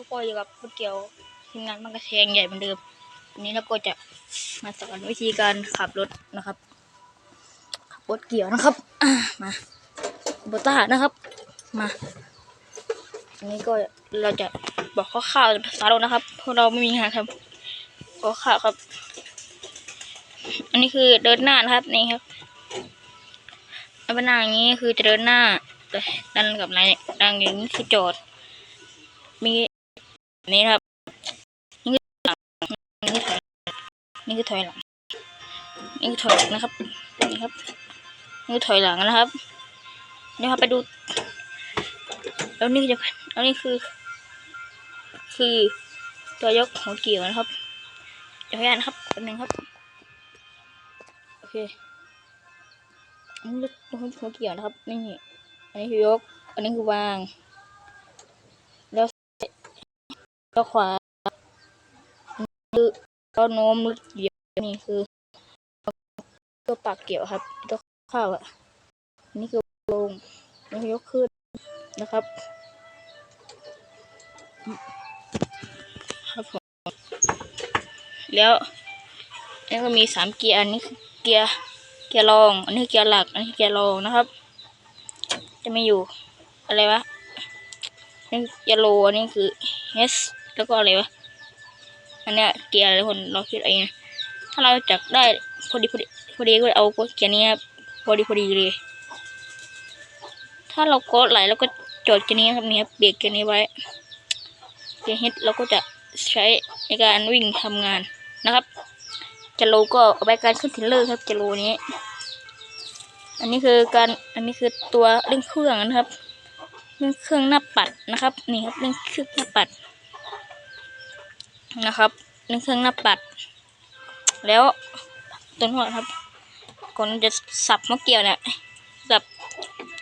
แล้วก็อยู่กับก๋วยเตี๋ยวทีมงานมันกระเชงใหญ่เหมือนเดิมวันนี้เราก็จะมาสอนวิธีการขับรถนะครับ ขับรถเกี่ยวนะครับมาโบต้านะครับ มาอันนี้ก็เราจะบอกคร่าวๆภาษาเรานะครับเพราะเราไม่มีงานทำก็ข่าวครับ อันนี้คือเดินหน้านะครับนี่ครับอันเป็นหน้าอย่างนี้คือจะเดินหน้าดันกับไหนดังอย่างนี้คือจอด มี นี้ครับ นี่คือหลังนี่คือถอยนี่คือถอยหลังนี่คือถอยหลังนะครับนี่ครับนี่คือถอยหลังนะครับนี่ครับไปดู แล้วนี่จะแล้วนี่คือ คือตัวยกหัวเกี่ยวนะครับเดี๋ยวให้อ่านะครับแป๊บนึงครับโอเคอันนี้ยกหัวเกี่ยวนะครับนี่อันนี้คือยกอันนี้คือวาง แล้ว แล้วขวาคือก็โน้มหรือเหยียบนี่คือตัวปากเกี่ยวครับตัวข้าวอะนนี้คือลงแล้วยกขึ้นนะครับ ครับผมแล้วนี่ก็มีสามเกียร์อันนี้คือเกียร์เกียร์รอง อันนี้เกียร์หลัก อันนี้เกียร์รองนะครับ จะไม่อยู่อะไรวะนี่เกียร์โลอันนี้คือ H แล้วก็อะไรวะอันเนี้ยเกียร์อะไรคนเราคิดเองนะถ้าเราจับได้พอดีพอดีพอดีก็เอาเกียร์นี้พอดีพอดีเลย ถ้าเรากดไหลแล้วก็จอดเกียร์นี้ครับนี่ครับเบรกเกียร์นี้ไว้เกียร์ H เราก็จะใช้ในการวิ่งทำงานนะครับจะโลก็เอาไปการขึ้นทรลเลอร์ครับจะโลนี้ อันนี้คือการอันนี้คือตัวเรื่องเครื่องนะครับเรื่องเครื่องหน้าปัดนะครับนี่ครับเรื่องเครื่องหน้าปัด นะครับเร่งเครื่องหน้าปัด แล้วตัวหัวครับก่อนจะสับมะเกี่ยวเนี่ยสับ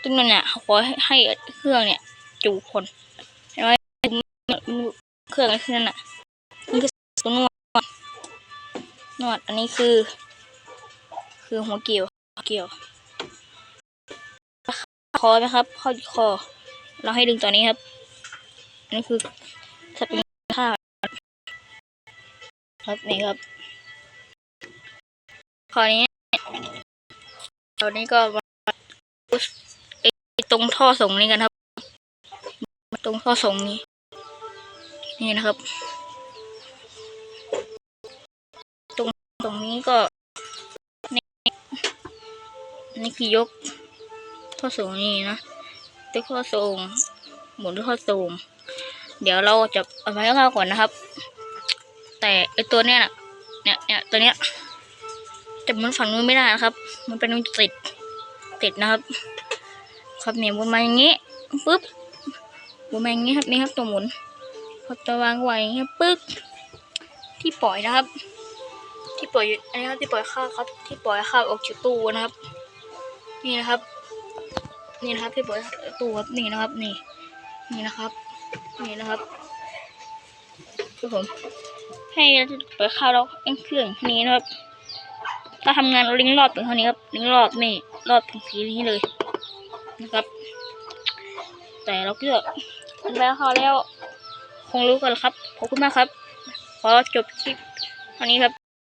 ตึ้งนั่นเนี่ยขอให้ให้เครื่องเนี่ยจูคนเห็นไหมเครื่องอะไรขึ้นนั่นน่ะนี่คือตัวนวดนวดอันนี้คือ คือหัวเกี่ยวหัวเกี่ยวคอนะครับเข้าคอ เราให้ดึงตัวนี้ครับนนี้คือสปริง ครับ นี่ครับคราวนี้ตอนนี้ก็มาตรงท่อส่งนี่กันครับ ตรงท่อส่งนี้ นี่นะครับ ตรงตรงนี้ก็นี่นี่คือยกท่อส่งนี่นะตัวท่อส่งหมุนด้วยท่อส่งเดี๋ยวเราจะเอามาให้เข้าก่อนนะครับ แต่ไอตัวเนี้ยนะเนี่ยเนี่ยตัวเนี้ยจะหมุนฝั่งนู้นไม่ได้นะครับ มันเป็นติดติดนะครับ ครับเนี่ยหมุนมาอย่างงี้ปึ๊บหมุนมาอย่างงี้ครับนี่ครับตัวหมุนพอตัววางไว้อย่างงี้ปึ๊บที่ปล่อยนะครับ ที่ปล่อยอยู่อันนี้ครับที่ปล่อยข้าวครับ ที่ปล่อยข้าวออกจากตู้นะครับ นี่นะครับ นี่นะครับที่เปิดตู้ครับนี่นะครับนี่ นี่นะครับ นี่นะครับคือผม ให้เปิดข้าวแล้วเอ็นเครื่องนี้นะครับ ถ้าทำงานลิงรอบถึงเท่านี้ครับลิงรอบนี่รอบถึงสีนี้เลยนะครับ แต่เราก็แล้วพอแล้ว คงรู้กันล้วครับขอบคุณมากครับ ขอจบคลิปเท่านี้ครับ